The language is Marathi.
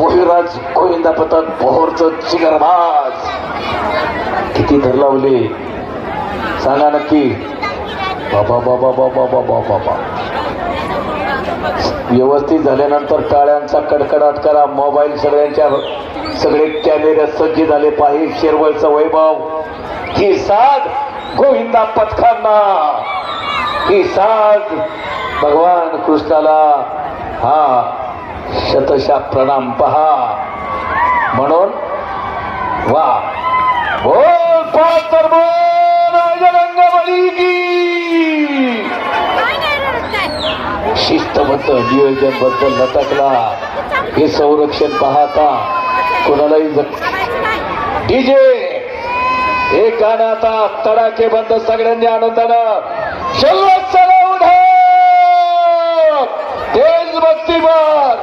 मोहिराज गोविंदा पतात पोहोरच चिगरबाज किती धर लावले. सांगा नक्की. बाबा बाबा बाबा बाबा बाबा. व्यवस्थित झाल्यानंतर टाळ्यांचा कडकडाट करा. मोबाईल सगळ्यांच्या सगळे कॅमेरे सज्ज झाले पाहिजे. शेरवळचा वैभव. ही साथ गोविंदा पथकांना. ही साथ भगवान कृष्णाला. हा. शतशा प्रणाम पहा म्हणून वा. बोल पाच तर बोल शिस्तबद्ध नियोजनबद्ध लटकला. हे संरक्षण पाहता कोणालाही डीजे हे गाणं आता तडाखे बंद सगळ्यांनी आनंदानं शल्वत चला उठा देशभक्तीवर